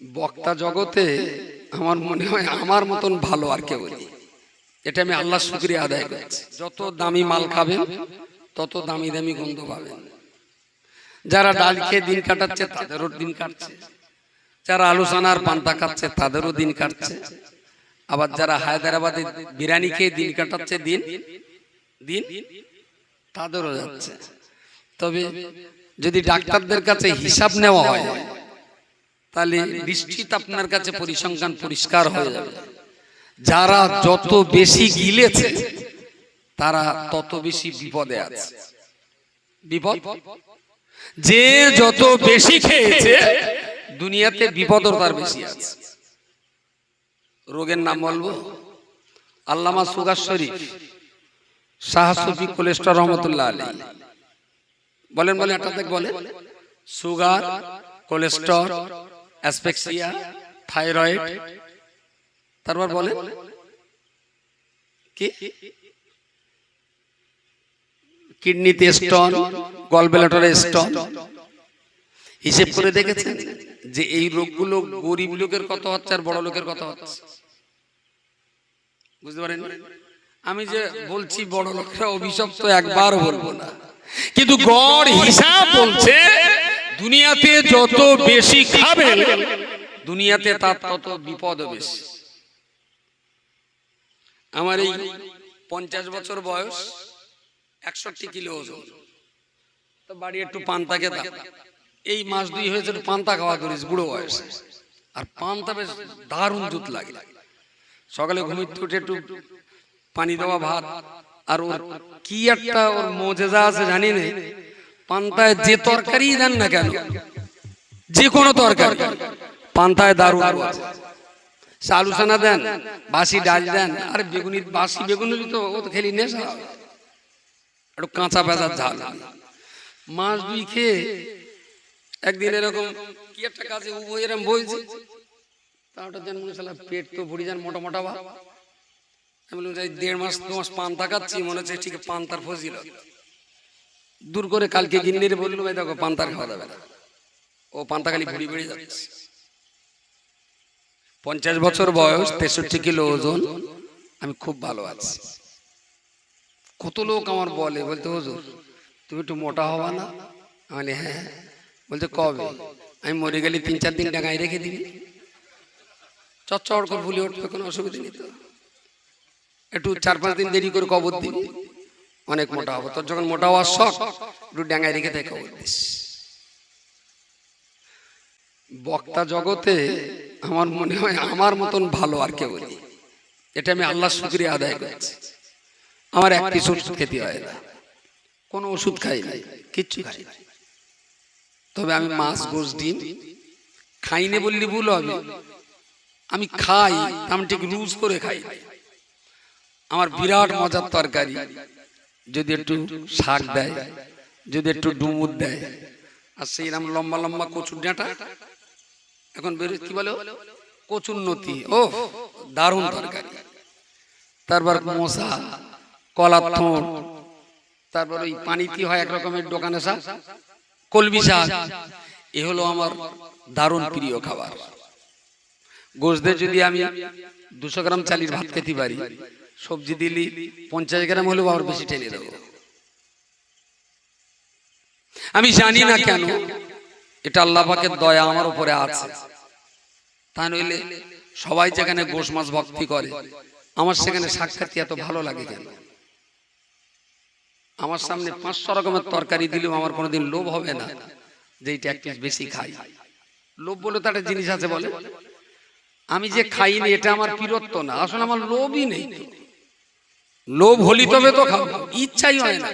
বক্তা জগতে আমার মনে হয় আমার মতন ভালো আর কেউ নেই। এটা আমি আল্লাহ শুক্রিয়া আদায় করছি। যত দামি মাল খাবেন, তত দামি দামি গন্ধ পাবেন। যারা ডাল খেয়ে দিন কাটাচ্ছে, তাদেরও দিন কাটছে। যারা আলোচনার পান্তা খাচ্ছে, তাদেরও দিন কাটছে। আবার যারা হায়দ্রাবাদে বিরিয়ানি খেয়ে দিন কাটাচ্ছে দিন দিন, তাদেরও যাচ্ছে। তবে যদি ডাক্তারদের কাছে হিসাব নেওয়া হয় তাহলে নিশ্চিত আপনার কাছে পরিসংখ্যান পরিষ্কার হয়ে যাবে। যারা যত বেশি গিলেছে তারা তত বেশি বিপদে আছে। বিপদ? যে যত বেশি খেয়েছে দুনিয়াতে বিপদও তার বেশি আছে। রোগের নাম বলব? আল্লামা সুগার শরীফ। শাহসুফি কোলেস্টর রহমতুল্লাহ আলী বলেন বলেন একটা দেখ বলেন। Sugar cholesterol অ্যাসপেক্সিয়া, thyroid. তারপর বলে কি? কিডনিতে স্টোন গলব্লাডারে স্টোন। হিসেব করে দেখেছেন যে এই রোগগুলো গরিব লোকের কত হচ্ছে আর বড় লোকের কত হচ্ছে? বুঝতে পারেন? আমি যে বলছি বড় লোকরা অভিশপ্ত একবার বলব না। কিন্তু গড় হিসাব বলছে দুনিয়াতে যত বেশি খাবে দুনিয়াতে তার তত বিপদ বেশি। আমার এই পঞ্চাশ বছর বয়স, একষট্টি কিলো ওজন। তো বাড়ি একটু পান্তাকে দাও। এই মাস দুই হয়েছে পান্তা খাওয়া করিস, বুড়ো বয়স। আর পান্তা বেশ দারুণ জুত লাগে। সকালে ঘুমিয়ে উঠে একটু পানি দেওয়া ভাত, আর ওর কি একটা ওর মজেজা আছে জানি না? পান্তায় যে তরকারি দেন না কেন? যে কোনো তরকারি। পান্তায় দারুণ আছে। আলু সানা দেন বাসি ডাল দেন। আর বেগুনি বাসি বেগুনি তো ও তো খেলি নেশা। একটু কাঁচা পেঁচার ঝাল। মাছ দুই খেয়ে একদিন এরকম কি একটা কাজে এরকম বইছি। তাওটা যেন মনে হচ্ছিল পেট তো ভরি যান মোটা মোটা বা আমি বললাম দেড় মাস দু মাস পান্তা খাচ্ছি মনে হচ্ছে ঠিক পান্তার ফজিল দূর করে কালকে গিন্নিরে বলল ভাই দেখো পান্তার খাওয়া যাবে না। ও পান্তা খালি ভুড়ি বেড়ে যাচ্ছে। পঞ্চাশ বছর বয়স তেষট্টি কিলো ওজন। আমি খুব ভালো আছি। কত লোক আমার বলে বলতে হুজুর তুমি একটু মোটা হবা না? আমি বলি, হ্যাঁ বলতে কবে? আমি মরে গেলে তিন চার দিন টাকায় রেখে দিবি। চচ্চড় করে ভুলে উঠবে কোনো অসুবিধা নেই তো। একটু চার পাঁচ দিন দেরি করে কবর দিবি। অনেক মোটা হব। তোর যখন মোটা হওয়ার শখ একটু ডাঙায় রেখে কবর দিস। বক্তা জগতে আমার মনে হয় আমার মতন ভালো আর কেউ নেই। এটা আমি আল্লাহ শুক্রিয়া আদায় করছি। আমার এক পিস ওষুধ খেতে হয় না। কোনো ওষুধ খাই নাই কিচ্ছু খাই। তবে আমি মাছ গোস ডিম খাই না বললে ভুল হবে। আমি খাই আমি ঠিক রুজ করে খাই। আমার বিরাট মজার তরকারি। যদি একটু শাক দেয়, যদি একটু ডুমুর দেয়। আর সেইরকম লম্বা লম্বা কচুর ডাঁটা, এখন বের কি বলো কচুর নতি ও দারুণ তরকারি। তারপর মশা, কলার থোঁট তারপর ওই পানিতে হয় এক রকমের দোকানে শাক, কলমি শাক। এ হলো আমার দারুণ প্রিয় খাবার। গোসদের যদি আমি দুশো গ্রাম চালির ভাত খেতে পারি সবজি দিলি, পঞ্চাশ গ্রাম হলেও আবার বেশি টেনে দেবো। আমি জানি না কেন, এটা আল্লাহ পাকের দয়া আমার উপরে আছে। তা নইলে সবাই যেখানে গোস মাছ ভক্তি করে, আমার সেখানে সাক্ষাৎ এত ভালো লাগে কেন? আমার সামনে পাঁচশো রকমের তরকারি দিলেও আমার কোনোদিন লোভ হবে না যে এইটা এক বেশি খাই। লোভ বলে তো একটা জিনিস আছে বলে, আমি যে খাইনি এটা আমার বীরত্ব না, আসলে আমার লোভই নেই। লোভ হলি তবে তো খাব। ইচ্ছাই হয় না।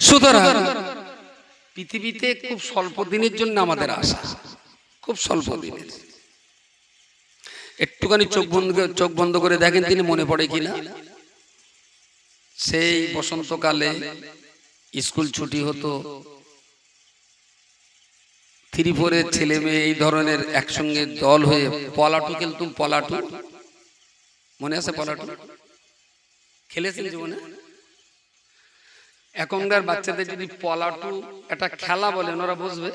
সুতরাং পৃথিবীতে খুব স্বল্প দিনের জন্য আমাদের আশা। খুব স্বল্প দিনের। একটুখানি চোখ বন্ধ চোখ বন্ধ করে দেখেন তিনি মনে পড়ে কিনা। সেই বসন্তকালে স্কুল ছুটি হতো। থ্রি ফোরের ছেলে মেয়ে এই ধরনের একসঙ্গে দল হয়ে পলাটু খেলতুম পলাটু মনে আছে পলাটু? খেলেছেন জীবনে? এখনকার বাচ্চাদের যদি পলাটু একটা খেলা বলেন ওরা বুঝবে?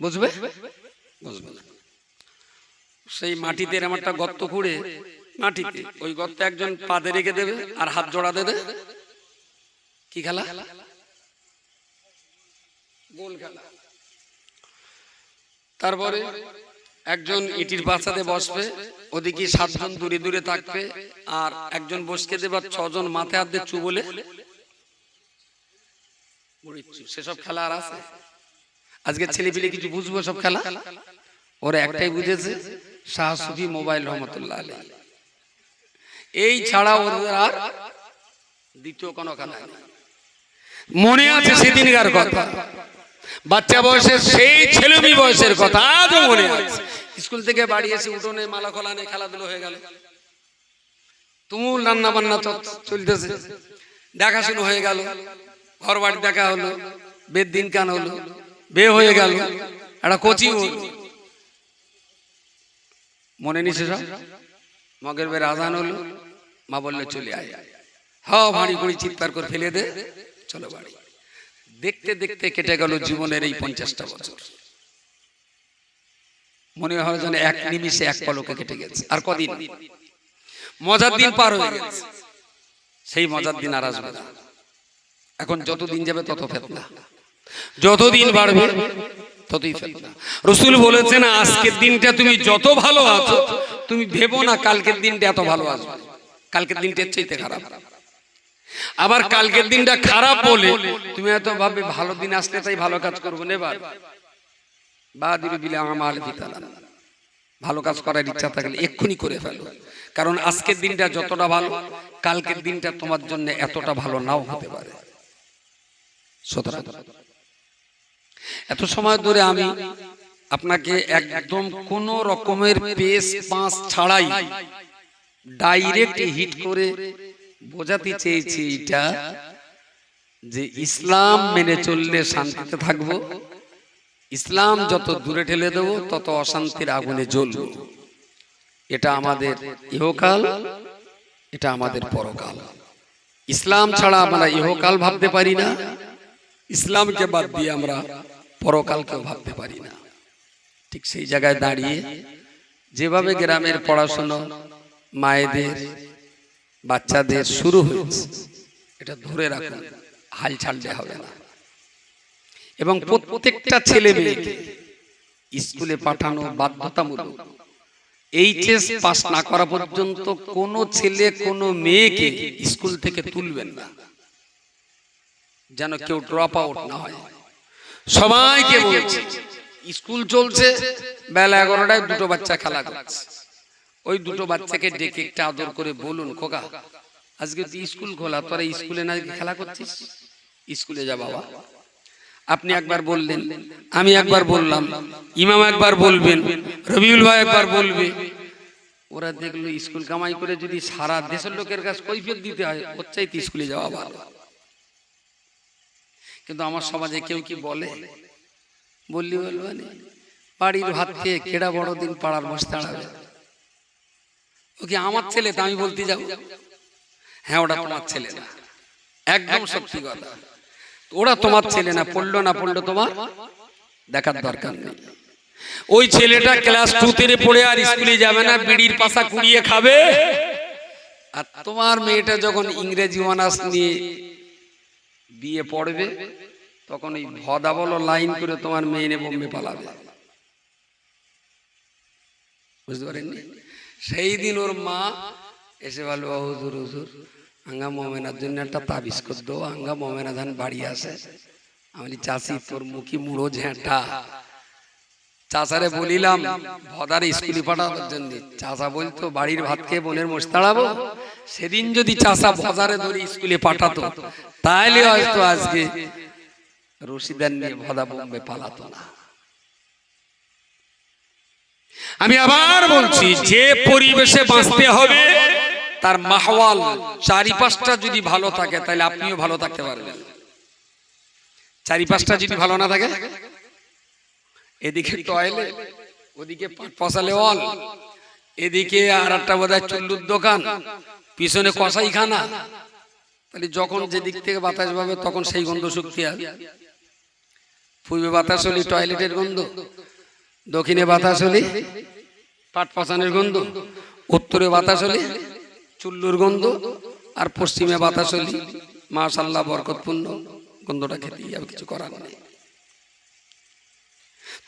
বুঝবে? বসবে না। সেই মাটিতে এরম একটা গর্ত খুঁড়ে মাটিতে ওই গর্তে একজন পাদে রেখে দেবে আর হাত জোড়া দেবে। কি খেলা? গোল খেলা। তারপরে একজন ইটির বাচ্চাতে বসবে ওদিকে সাতজন দূরে দূরে থাকবে আর একজন বসকে দেবে আর ছজন মাথায় হাত দিয়ে চু বলে। সেসব খেলা আর আছে। আজকে ছেলে পিলে কিছু বুঝব সব খেলা? ওরা একটাই বুঝেছে শাহ সুফি মোবাইল রহমতুল্লাহ আলী এই ছাড়া ওদের আর দ্বিতীয় কোনো খেলা মনে আছে সেদিনকার কথা। বাচ্চা বয়সের সেই ছেলেমি বয়সের কথা আজও মনে আছে। স্কুল থেকে বাড়ি এসে উঠোনে মালা খোলা নিয়ে খেলাধুলো হয়ে গেল। তুমুল রান্না বান্না চলতেছে। দেখাশুনো হয়ে গেল। ঘর বাড়ি দেখা হলো। বেদ দিন কান হলো। বে হয়ে গেল। একটা কোচিং হলো। মনে নিছে সব? মগের বের আজান হলো। মা বললে চলে আয়। হ ভারী করে চিৎকার করে ফেলে দে। চলো বাড়ি। দেখতে দেখতে কেটে গেল জীবনের এই পঞ্চাশটা বছর। মনে হয় যেন এক নিমিষে এক পলকে কেটে গেছে, আর কদিন? মজার দিন পার হয়ে গেছে। সেই মজার দিন আর আসবে না। এখন যত দিন যাবে তত ফেতনা। যতদিন বাড়বে ততই ফেতনা। রসুল বলেছেন, আজকের দিনটা তুমি যত ভালো আছো, তুমি ভেবো না কালকের দিনটা এত ভালো আসবে। কালকের দিনটা এর চাইতে খারাপ। আবার কালকের দিনটা খারাপ বলে তুমি এত ভাবে ভালো দিন আসতে তাই ভালো কাজ করব। না এবার বা দিবে বিলে আমার ভিতালা ভালো কাজ করার ইচ্ছা থাকলে এক্ষুনি করে ফেলো। কারণ আজকের দিনটা যতটা ভালো কালকের দিনটা তোমার জন্য এতটা ভালো নাও হতে পারে। এত সময় ধরে আমি আপনাকে একদম কোন রকমের পেস পাঁচ ছাড়াই ডাইরেক্ট হিট করে বোঝাতে চেয়েছি এটা যে ইসলাম মেনে চললে শান্তিতে থাকব ইসলাম যত দূরে ঠেলে দেব তত অশান্তির আগুনে জ্বলব। এটা আমাদের ইহকাল এটা আমাদের পরকাল। ইসলাম ছাড়া আমরা ইহকাল ভাবতে পারি না। ইসলামকে বাদ দিয়ে আমরা পরকালকেও ভাবতে পারি না। ঠিক সেই জায়গায় দাঁড়িয়ে যেভাবে গ্রামের পড়াশুনো মায়েদের বাচ্চাদের শুরু হয়েছে। এটা ধরে রাখুন হাল ছাড়লে হবে না। এবং প্রত্যেকটা ছেলে মেয়েকে স্কুলে পাঠানো বাধ্যতামূলক। এইচএস পাস না করা পর্যন্ত কোনো ছেলে কোনো মেয়েকে স্কুল থেকে তুলবেন না। যেন কেউ ড্রপ আউট না হয়। সবাইকে বলছে স্কুল চলছে বেলা এগারোটায় দুটো বাচ্চা খেলা করছে। ওই দুটো বাচ্চাকে ডেকে একটা আদর করে বলুন খোকা আজকে তুই স্কুল খোলা তোরা স্কুলে না খেলা করছিস? স্কুলে যা বাবা। আপনি একবার বললেন আমি একবার বললাম ইমাম একবার বলবেন রবিউল ভাই একবার বলবে। ওরা দেখল স্কুল কামাই করে যদি সারা দেশের লোকের কাছে কৈফিয়ত দিতে হয় ওর চাইতে স্কুলে যাওয়া ভালো। কিন্তু আমার সমাজে কেউ কি বলে? বললি বলব। বাড়ির ভাত খেয়ে কেডা বড় দিন পাড়ার বসে দাঁড়াবে ও কি আমার ছেলে তা আমি বলতে যাব। হ্যাঁ ওটা তোমার ছেলে না। একদম সত্যি কথা। ওরা তোমার ছেলে না পড়ল না পড়ল তোমার? দেখার দরকার নেই। ওই ছেলেটা ক্লাস টু তে পড়ে আর স্কুলে যাবে না বিড়ির পাশা কুড়িয়ে খাবে? আর তোমার মেয়েটা যখন ইংরেজি অনার্স নিয়ে বিয়ে পড়বে তখন এই ভদা বলো লাইন করে তোমার মেয়ে বোম্বে পালাবে। বুঝতে পারেননি? সেই দিন ওর মা এসে বলব হুজুর হুজুর, আঙ্গা মোমেনার জন্য একটা তাবিজ কর দো আঙ্গা মোমেনা ধান বাড়ি আসে আমি চাষি তোর মুখি মুড়ো ঝেঁটা। চাষারে বলিলাম, ভদার স্কুলে পাঠানোর জন্য চাষা বলতো, বাড়ির ভাত খেয়ে বোনের মোষ তাড়াবো। সেদিন যদি চাষা ভদারে ধরে স্কুলে পাঠাতো তাহলে হয়তো আজকে রশিদার নিয়ে ভদা বোম্বে পালাতো না। আমি আবার বলছি, যে পরিবেশে বাঁচতে হবে, তার মাহওয়াল চারিপাশটা যদি ভালো থাকে, তাহলে আপনিও ভালো থাকতে পারবেন। চারিপাশটা যদি ভালো না থাকে, এদিকে টয়লেট, ওদিকে পশালে অল এদিকে আর একটা বোধ হয় চুল্লুর দোকান, পিছনে কসাইখানা, তাহলে যখন যেদিক থেকে বাতাস পাবে তখন সেই গন্ধ শক্তি আর পূর্বে বাতাস হলে টয়লেটের গন্ধ দক্ষিণে বাতাস হলে পাট পাচানের গন্ধ, উত্তরে বাতাস হলে চুল্লুর গন্ধ, আর পশ্চিমে বাতাস হলে মাশাল্লাহ বরকতপূর্ণ গন্ধটা খেতেই আর কিছু করার নেই।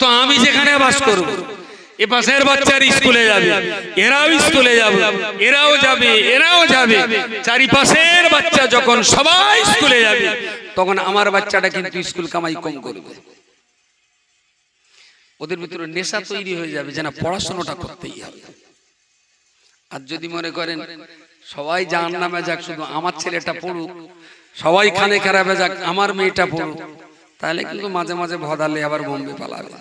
তো আমি যেখানে বাস করব, এ পাশের বাচ্চার স্কুলে যাবে, এরাও স্কুলে যাবে, এরাও যাবে এরাও যাবে। চারিপাশের বাচ্চা যখন সবাই স্কুলে যাবে, তখন আমার বাচ্চাটা কিন্তু স্কুল কামাই কম করবে। ওদের ভিতরে নেশা তৈরি হয়ে যাবে যে না, পড়াশোনাটা করতেই হবে। আর যদি মনে করেন, সবাই জান নামে যাক, শুধু আমার ছেলেটা পড়ুক, সবাই খানে খারাপে যাক, আমার মেয়েটা পড়ুক, তাহলে কিন্তু মাঝে মাঝে ভদালে আবার বোম্বে পালাবে।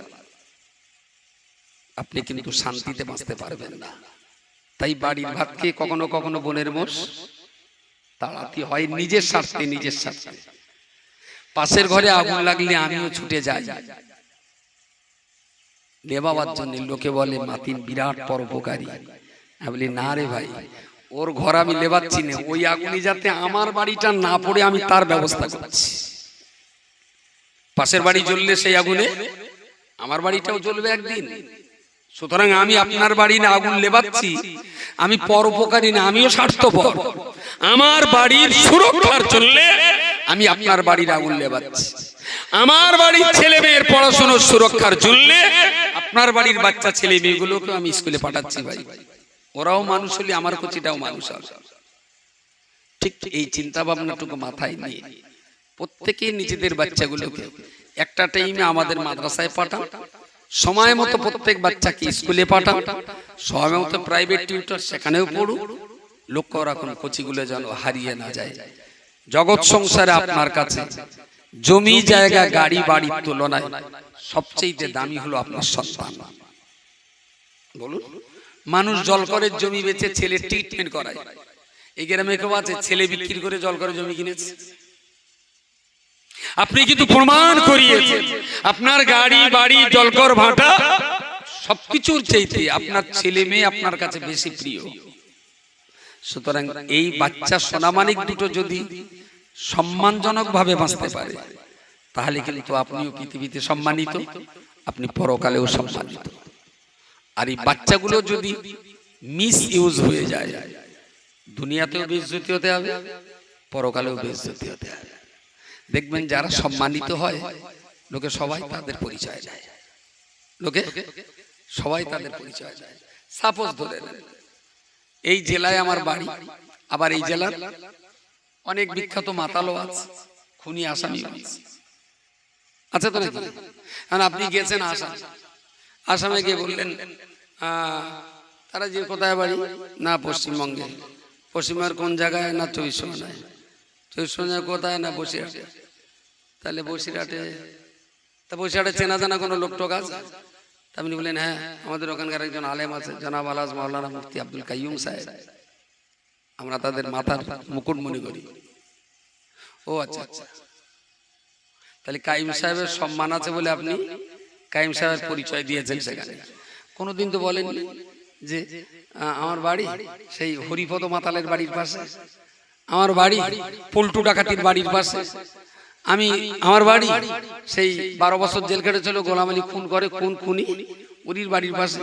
আপনি কিন্তু শান্তিতে বাঁচতে পারবেন না। তাই বাড়ির ভাত খেয়ে কখনো কখনো বোনের মোষ, তাড়াতি হয় নিজের স্বার্থে নিজের স্বার্থে। পাশের ঘরে আগুন লাগলে আমিও ছুটে যাই। নেবাবার জন্য লোকে বলে, মাতিন বিরাট পরোপকারী। আমি বলি, না রে ভাই, ওর ঘর আমি লেবাচ্ছি না। ওই আগুনে যাতে আমার বাড়িটা না পড়ে, আমি তার ব্যবস্থা করছি। পাশের বাড়ি জ্বললে সেই আগুনে, আমার বাড়িটাও জ্বলবে একদিন। সুতরাং আমি আপনার বাড়ি না আগুন লেবাচ্ছি আমি পরোপকারী না, আমিও স্বার্থপর। আমার বাড়ির সুরক্ষার চললে আমি আপনার বাড়ির আগুন লেবাচ্ছি আমার বাড়ির ছেলে মেয়ের পড়াশোনার সুরক্ষার জন্য আপনার বাড়ির বাচ্চা ছেলে মেয়েগুলোকে আমি স্কুলে পাঠাচ্ছি ভাই। ওরাও মানুষ হলে আমার কচিটাও মানুষ হবে। ঠিক এই চিন্তা ভাবনাটুকু মাথায় নিয়ে প্রত্যেকে নিজেদের বাচ্চাগুলোকে একটা টাইমে আমাদের মাদ্রাসায় পাঠান। সময় মতো প্রত্যেক বাচ্চাকে স্কুলে পাঠান। সময় মতো প্রাইভেট টিউটর সেখানেও পড়ুক। লক্ষ্য রাখুন কচিগুলো যেন হারিয়ে না যায়। জগৎ সংসারে আপনার কাছে। জমি জায়গা গাড়ি বাড়ির তুলনায়। সবচেয়ে দামি হলো আপনার সন্তান বলুন। মানুষ জল করে জমি বেচে ছেলে ট্রিটমেন্ট করায়। এই গ্রামে কেউ আছে ছেলে বিক্রি করে জল করে জমি কিনেছে? আপনি কিন্তু প্রমাণ করিয়েছেন। আপনার গাড়ি বাড়ি জলকর ভাটা সবকিছুর চাইতে আপনার ছেলে মেয়ে আপনার কাছে বেশি প্রিয়। সুতরাং এই বাচ্চা সোনামানিক দুটো যদি সম্মানজনক ভাবে বাঁচতে পারে তাহলে কিন্তু আপনিও পৃথিবীতে সম্মানিত আপনি পরকালেও সম্মানিত। আর এই বাচ্চাগুলো যদি মিস ইউজ হয়ে যায় দুনিয়াতেও বেজ্জতি হতে হবে পরকালেও বেজ্জতি হতে হবে। দেখবেন যারা সম্মানিত হয় লোকে সবাই তাদের পরিচয় যায় লোকে? সবাই তাদের পরিচয় যায় সাপোজ ধরে এই জেলায় আমার বাড়ি আবার এই জেলার অনেক বিখ্যাত মাতালো আছে খুনি আসামি আছে। আচ্ছা তো নাকি? কারণ আপনি গেছেন আসাম। আসামে গিয়ে বললেন তারা যে কোথায় বাড়ি? না, পশ্চিমবঙ্গে। পশ্চিমবঙ্গের কোন জায়গায়? না, চব্বিশ পরগনায়। চব্বিশ কোথায়? না, বসিরহাটে। তাহলে বসিরহাটে, তা বসিরহাটে চেনা জানা কোনো লোক টোক আছে? তা আপনি বললেন হ্যাঁ আমাদের ওখানকার একজন আলেম আছে, জনাব আলাজ মাওলানা মুফতি আব্দুল কাইয়ুম সাহেব। আমরা তাদের মাথার মুকুট মনে করি। ও আচ্ছা আচ্ছা। তাহলে কাইম সাহেবের সম্মান আছে বলে আপনি কাইম সাহেবের পরিচয় দিয়েছেন সেখানে। কোনোদিন তো বলেন যে আমার বাড়ি সেই হরিপদ মাতালের বাড়ির পাশে। আমার বাড়ি পল্টু ডাকাতির বাড়ির পাশে। আমি, আমার বাড়ি সেই বারো বছর জেল কেটেছিল গোলাম আলী খুন করে, খুন খুনি উরির বাড়ির পাশে।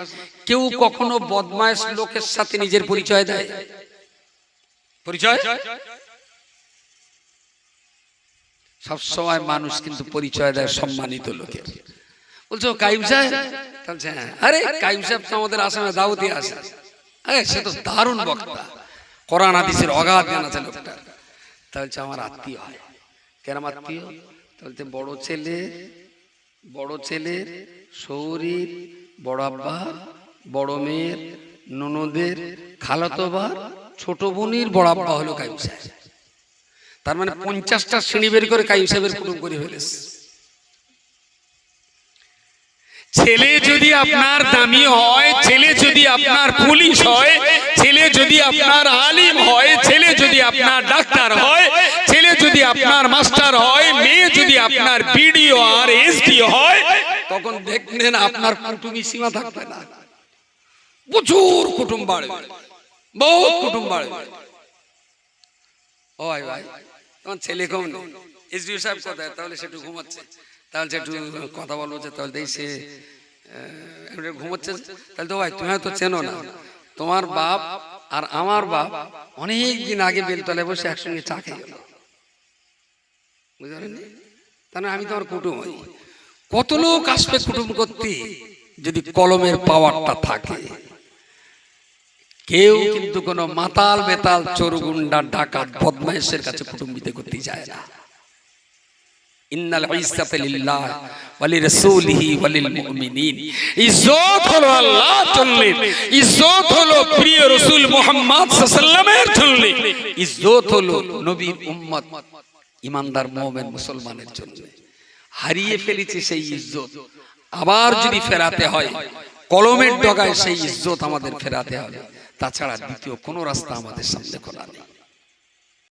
কেউ কখনো বদমায়েশ লোকের সাথে নিজের পরিচয় দেয়? পরিচয়? সবসময় মানুষ কিন্তু পরিচয় দেয় সম্মানিত লোকের। বলছো কাইম সাহেব? হ্যাঁ। আরে কাইম সাহেব তো আমাদের আসামে দাওয়াতি আছে। আরে সে তো দারুণ বক্তা। কোরআন হাদিসের অগাধ জ্ঞান আছে লোকটা তা বলছে আমার আত্মীয় হয়। কেন আমার আত্মীয়? তা বলছে বড় ছেলে বড় ছেলের শৌরির বড় আব্বা বড় মেয়ের ননদের খালাতোবার ছোট বোনের বড় আব্বা হলো কাইম সাহেব। তার মানে পঞ্চাশটা শ্রেণি বের করে কাইম সাহেবের কুটুম করে ফেলেছে। ছেলে যদি আপনার দামি হয়, ছেলে যদি আপনার পুলিশ হয়, ছেলে যদি আপনার আলিম হয়, ছেলে যদি আপনার ডাক্তার হয়, ছেলে যদি আপনার মাস্টার হয়, মেয়ে যদি আপনার বিডিও আর এসপি হয়, তখন দেখলেন আপনার কুটুমি সীমা থাকবে না। প্রচুর কুটুম বাড়বে। বহুত কুটুম বাড়বে। ও ভাই ভাই। তোমার ছেলে কম নেই। সাহেব কোথায়? তাহলে সেটু ঘুমাচ্ছে। তাহলে একটু কথা বলব যে, তাহলে সে ঘুমোচ্ছে তাহলে তো ভাই, তুমি হয়তো চেনো না। তোমার বাপ আর আমার বাপ অনেক দিন আগে বেলতলায় বসে একসঙ্গে চা খেয়ে গেল। বুঝতে তাহলে আমি তোমার কুটুম হই। কত লোক আসবে কুটুম করতে? যদি কলমের পাওয়ারটা থাকে। কেউ কিন্তু কোনো মাতাল বেতাল চোরগুন্ডা ডাকাত বদমাইশের কাছে কুটুম্বিতে করতে যায় না। ইন্নাল ইজ্জাতা লিল্লাহ ওয়ালি রাসূলিহি ওয়ালিল মুমিনিন। ইজ্জত হলো আল্লাহ চললে ইজ্জত হলো প্রিয় রাসূল মুহাম্মদ সাল্লাল্লাহু চললে ইজ্জত হলো নবীর উম্মত ইমানদার মুমিন মুসলমানের জন্য হারিয়ে ফেলেছে সেই ইজ্জত। আবার যদি ফেরাতে হয় কলমের ডগায় সেই ইজ্জত আমাদের ফেরাতে হবে। তাছাড়া দ্বিতীয় কোনো রাস্তা আমাদের সামনে খোলা নেই।